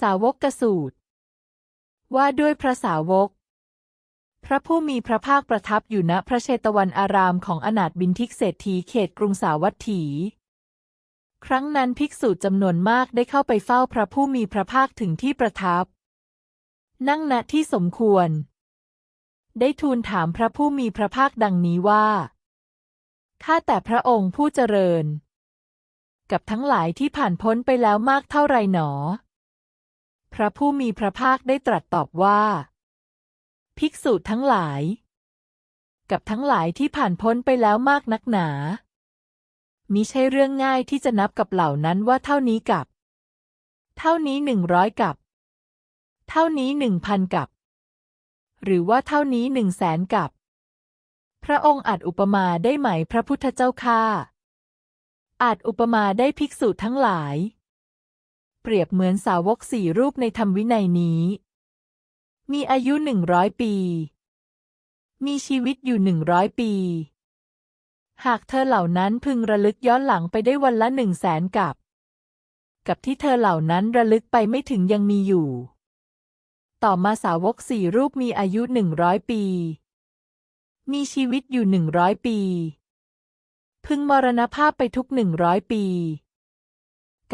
สาวกกสูตร ว่าด้วยพระสาวก พระผู้มีพระภาคประทับอยู่ณพระเชตวันอารามของอนาถบินทิกเศรษฐีเขตกรุงสาวัตถี ครั้งนั้นภิกษุจำนวนมากได้เข้าไปเฝ้าพระผู้มีพระภาคถึงที่ประทับ นั่งณที่สมควร ได้ทูลถามพระผู้มีพระภาคดังนี้ว่า ข้าแต่พระองค์ผู้เจริญ กับทั้งหลายที่ผ่านพ้นไปแล้วมากเท่าไรหนอ พระผู้มีพระภาคได้ตรัสตอบว่า ภิกษุทั้งหลาย กับทั้งหลายที่ผ่านพ้นไปแล้วมากนักหนามิใช่เรื่องง่ายที่จะนับกับเหล่านั้นว่าเท่านี้กับ เท่านี้หนึ่งร้อยกับ เท่านี้หนึ่งพันกับ หรือว่าเท่านี้หนึ่งแสนกับ พระองค์อาจอุปมาได้ไหมพระพุทธเจ้าข้าอาจอุปมาได้ภิกษุทั้งหลาย เปรียบเหมือนสาวกสี่รูปในธรรมวินัยนี้ มีอายุหนึ่งร้อยปี มีชีวิตอยู่หนึ่งร้อยปี หากเธอเหล่านั้นพึงระลึกย้อนหลังไปได้วันละหนึ่งแสนกับ กับที่เธอเหล่านั้นระลึกไปไม่ถึงยังมีอยู่ ต่อมาสาวกสี่รูปมีอายุหนึ่งร้อยปี มีชีวิตอยู่หนึ่งร้อยปี พึงมรณภาพไปทุกหนึ่งร้อยปี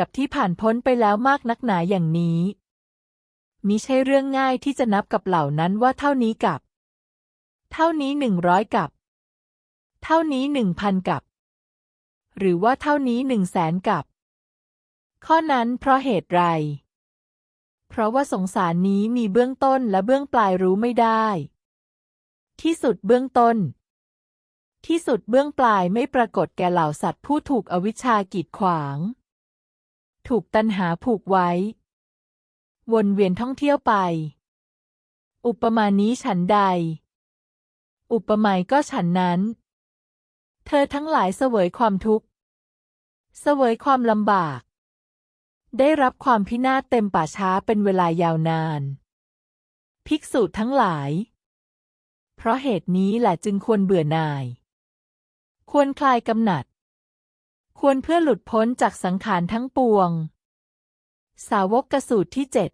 กับที่ผ่านพ้นไปแล้วมากนักหนาอย่างนี้มิใช่เรื่องง่ายที่จะนับกับเหล่านั้นว่าเท่านี้กับ เท่านี้หนึ่งร้อยกับ เท่านี้หนึ่งพันกับ หรือว่าเท่านี้หนึ่งแสนกับ ข้อนั้นเพราะเหตุไร เพราะว่าสงสารนี้มีเบื้องต้นและเบื้องปลายรู้ไม่ได้ ที่สุดเบื้องต้น ที่สุดเบื้องปลายไม่ปรากฏแก่เหล่าสัตว์ผู้ถูกอวิชชากีดขวาง ถูกตัณหาผูกไว้ วนเวียนท่องเที่ยวไป อุปมานี้ฉันใด อุปไมยก็ฉันนั้น เธอทั้งหลายเสวยความทุกข์ เสวยความลำบาก ได้รับความพินาศเต็มป่าช้าเป็นเวลายาวนาน ภิกษุทั้งหลาย เพราะเหตุนี้แหละจึงควรเบื่อหน่าย ควรคลายกำหนัด ควรเพื่อหลุดพ้นจากสังขารทั้งปวง สาวกกสูตรที่เจ็ด